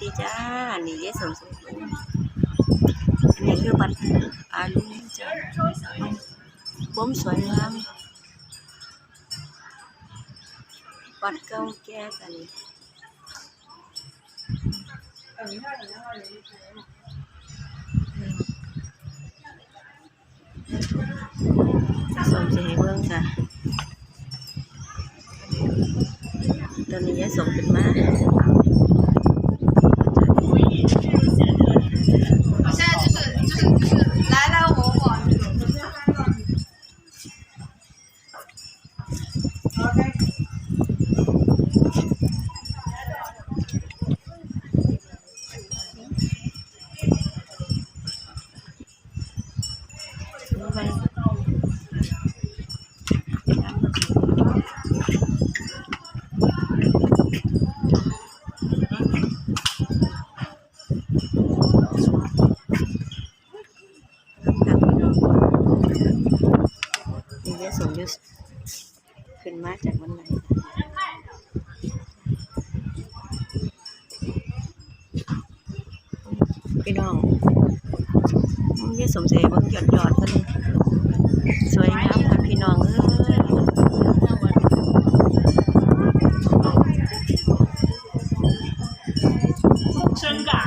ดีจ้า นี่ยายสมสมบูรณ์อันนี้คือบัตรอาลุงจ้าผมสวยงามวัดเก่าแก่กันสมจะให้เบิ่งจ้ะตอนนี้ยายสมขึ้นมา นี่ยายสมอยุสขึ้นมาจากวันไหนพี่น้อง สมเสยเบิ้งหยดหยอดกันสวยงามค่ะพี่น้องเอ้ยเชิญก่ะ